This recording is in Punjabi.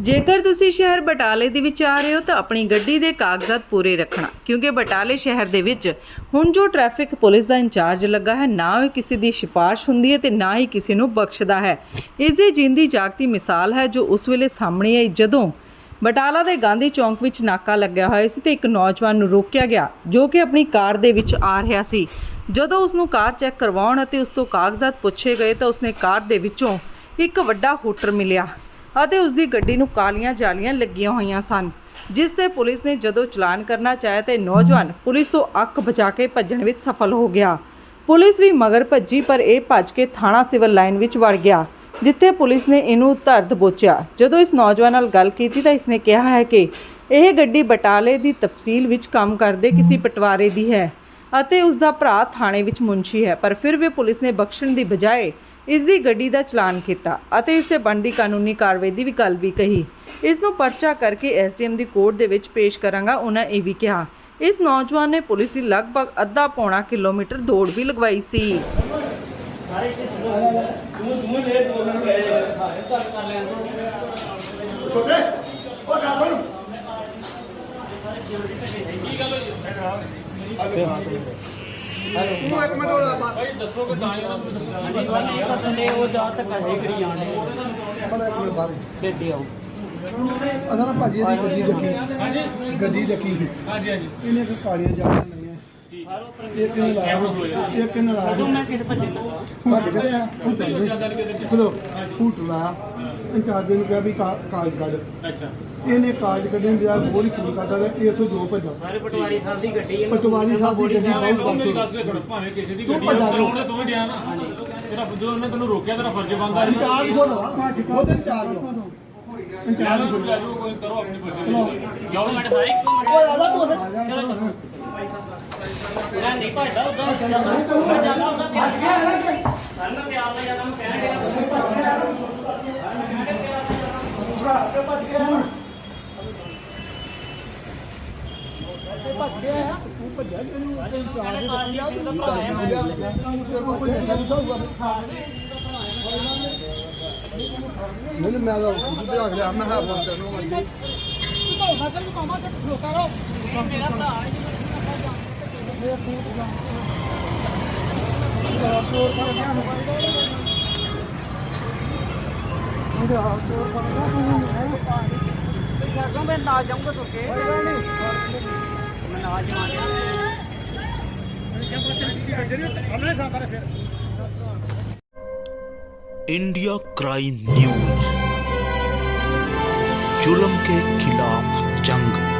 ਜੇਕਰ ਤੁਸੀਂ ਸ਼ਹਿਰ ਬਟਾਲੇ ਦੇ ਵਿੱਚ ਆ ਰਹੇ ਹੋ ਤਾਂ ਆਪਣੀ ਗੱਡੀ ਦੇ ਕਾਗਜ਼ਾਤ ਪੂਰੇ ਰੱਖਣਾ, ਕਿਉਂਕਿ ਬਟਾਲੇ ਸ਼ਹਿਰ ਦੇ ਵਿੱਚ ਹੁਣ ਜੋ ਟ੍ਰੈਫਿਕ ਪੁਲਿਸ ਦਾ ਇੰਚਾਰਜ ਲੱਗਾ ਹੈ, ਨਾ ਹੀ ਕਿਸੇ ਦੀ ਸਿਫਾਰਿਸ਼ ਹੁੰਦੀ ਹੈ ਤੇ ਨਾ ਹੀ ਕਿਸੇ ਨੂੰ ਬਖਸ਼ਦਾ ਹੈ। ਇਸ ਦੀ ਜਿੰਦੀ ਜਾਗਤੀ ਮਿਸਾਲ ਹੈ ਜੋ ਉਸ ਵੇਲੇ ਸਾਹਮਣੇ ਆਈ ਜਦੋਂ ਬਟਾਲਾ ਦੇ ਗਾਂਧੀ ਚੌਂਕ ਵਿੱਚ ਨਾਕਾ ਲੱਗਿਆ ਹੋਇਆ ਸੀ ਤੇ ਇੱਕ ਨੌਜਵਾਨ ਨੂੰ ਰੋਕਿਆ ਗਿਆ, ਜੋ ਕਿ ਆਪਣੀ ਕਾਰ ਦੇ ਵਿੱਚ ਆ ਰਿਹਾ ਸੀ। ਜਦੋਂ ਉਸ ਨੂੰ ਕਾਰ ਚੈੱਕ ਕਰਵਾਉਣ ਅਤੇ ਉਸ ਤੋਂ ਕਾਗਜ਼ਾਤ ਪੁੱਛੇ ਗਏ ਤਾਂ ਉਸਨੇ ਕਾਰ ਦੇ ਵਿੱਚੋਂ ਇੱਕ ਵੱਡਾ ਹੂਟਰ ਮਿਲਿਆ। ਅਤੇ ਉਸ ਦੀ ਗੱਡੀ ਨੂੰ ਕਾਲੀਆਂ ਜਾਲੀਆਂ ਲੱਗੀਆਂ ਹੋਈਆਂ ਸਨ, ਜਿਸ ਤੇ ਪੁਲਿਸ ਨੇ ਜਦੋਂ ਚਲਾਨ ਕਰਨਾ ਚਾਹਿਆ ਤੇ ਨੌਜਵਾਨ ਪੁਲਿਸ ਤੋਂ ਅੱਖ ਬਚਾ ਕੇ ਭੱਜਣ ਵਿੱਚ ਸਫਲ ਹੋ ਗਿਆ। ਪੁਲਿਸ ਵੀ ਮਗਰ ਭੱਜੀ, ਪਰ ਇਹ ਭੱਜ ਕੇ ਥਾਣਾ ਸਿਵਲ ਲਾਈਨ ਵਿੱਚ ਵੜ ਗਿਆ, ਜਿੱਥੇ ਪੁਲਿਸ ਨੇ ਇਹਨੂੰ ਧਰ ਦਬੋਚਿਆ। ਜਦੋਂ ਇਸ ਨੌਜਵਾਨ ਨਾਲ ਗੱਲ ਕੀਤੀ ਤਾਂ ਇਸਨੇ ਕਿਹਾ ਹੈ ਕਿ ਇਹ ਗੱਡੀ ਬਟਾਲੇ ਦੀ ਤਫਸੀਲ ਵਿੱਚ ਕੰਮ ਕਰਦੇ ਕਿਸੇ ਪਟਵਾਰੇ ਦੀ ਹੈ ਅਤੇ ਉਸ ਦਾ ਭਰਾ ਥਾਣੇ ਵਿੱਚ ਮੁੰਸ਼ੀ ਹੈ, ਪਰ ਫਿਰ ਵੀ ਪੁਲਿਸ ਨੇ ਬਖਸ਼ਣ ਦੀ ਬਜਾਏ ਇਸ ਦੀ ਗੱਡੀ ਦਾ ਚਲਾਨ ਕੀਤਾ ਅਤੇ ਇਸ ਤੇ ਬਣਦੀ ਕਾਨੂੰਨੀ ਕਾਰਵਾਈ ਦੀ ਵੀ ਗੱਲ ਵੀ ਕਹੀ। ਇਸ ਨੂੰ ਪਰਚਾ ਕਰਕੇ ਐਸਡੀਐਮ ਦੀ ਕੋਰਟ ਦੇ ਵਿੱਚ ਪੇਸ਼ ਕਰਾਂਗਾ ਉਹਨਾਂ ਇਹ ਵੀ ਕਿਹਾ। ਇਸ ਨੌਜਵਾਨ ਨੇ ਪੁਲਿਸ ਦੀ ਲਗਭਗ ਅੱਧਾ ਪੌਣਾ ਕਿਲੋਮੀਟਰ ਦੌੜ ਵੀ ਲਗਵਾਈ ਸੀ। ਛੋਟੇ ਉਹ ਡਾਕਟਰ ਨੂੰ ਤੂੰ ਇੱਕ ਮਿੰਟ ਹੋਲਾ ਬਾਤ ਉਹ ਜਾ ਤੱਕ ਹਜੇ ਕਰੀ ਜਾਣੇ। ਡੇਡੀ ਆਉ ਅਸਾਂ ਨਾ ਭਾਜੀ ਦੀ ਗੱਡੀ ਦੇਖੀ। ਹਾਂਜੀ। ਗੱਡੀ ਦੇਖੀ ਸੀ। ਹਾਂਜੀ ਹਾਂਜੀ। ਇਹਨੇ ਫਿਰ ਕਾਲੀਆਂ ਜਾਲੀਆਂ ਲਈਆਂ। ਇੱਕ ਨੇ ਲਾਇਆ ਇੱਕ ਨੇ। ਲਾਇਆ ਮੈਂ ਕਿਹੜੇ ਭੱਜੇ ਲੱਗਾ ਭੱਜ ਗਏ ਆ। ਚਲੋ ਹੂਟ ਲਾਇਆ ਇੰਚਾਰਜ ਨੂੰ ਕਿਹਾ ਵੀ ਕਾ- ਕਾਗਜ਼ ਕੱਢ। ਅੱਛਾ। ਇਹਨੇ ਕਾਗਜ਼ ਕੱਢਣ ਦੀ ਆ ਗੋਲੀ ਫੂਲ ਕਰਦਾ ਤੇ ਇਹ ਇੱਥੋਂ ਦੋ ਭੱਜਾ। ਸਾਰੇ ਪਟਵਾਰੀ ਸਾਹਿਬ ਦੀ ਗੱਡੀ ਹੈ ਪਟਵਾਰੀ ਸਾਹਿਬ ਦੀ ਗੱਡੀ ਬਹੁਤ ਉਹ ਮੇਰੀ ਗੱਲ ਸੁਣ ਭਾਵੇਂ ਕਿਸੇ ਦੀ ਤੂੰ ਗੱਡੀ ਚਲਾਉਣ ਦੇ। ਦੋਵੇਂ ਡਿਆ ਨਾ। ਤੇਰਾ ਜਦੋਂ ਉਹਨੇ ਤੈਨੂੰ ਰੋਕਿਆ ਤੇਰਾ ਫਰਜ਼ ਬਣਦਾ ਸੀ ਇੰਚਾਰਜ ਕੋਲ ਉਹਦੇ ਇੰਚਾਰਜ ਕੋਲ ਇੰਚਾਰਜ ਕੋਲ ਲੈ ਜਾਓ ਕੋਈ ਕਰੋ ਆਪਣੀ ਚਲੋ ਜਾਓ ਸਾਰੇ ਇੱਕੋ ਮਿੰਟ ਓਏ ਮੈਂ ਨਹੀਂ ਭੱਜਦਾ ਉਦਾਂ ਮੈਂ ਜਾਂਦਾ ਉਦਾਂ ਪਿਆਰ ਨਾਲ ਮੈਂ ਪਿਆਰ ਨਾਲ ਜਾਂਦਾ ਮੈਂ ਕਹਿਣ ਡਿਆ ਇਹ ਭੱਜ ਗਿਆ ਹੈ ਤੂੰ ਭੱਜਿਆ ਇਹਨੂੰ ਇੰਚਾਰਜ ਦੇ ਦੱਸਿਆ ਤੂੰ ਭੱਜ ਗਿਆ ਤੇਰੇ ਕੋਲ ਕੋਈ ਐਸਾ ਨਹੀਂ ਹੋਊਗਾ ਮੈਨੂੰ ਮੈਂ ਤਾਂ ਭਜਾ ਲਿਆ ਮੈਂ ਹਾਂ ਬੰਦ ਤੈਨੂੰ ਮੰਗੀ ਕਰਦਾ इंडिया क्राइम न्यूज़। जुलम के खिलाफ जंग।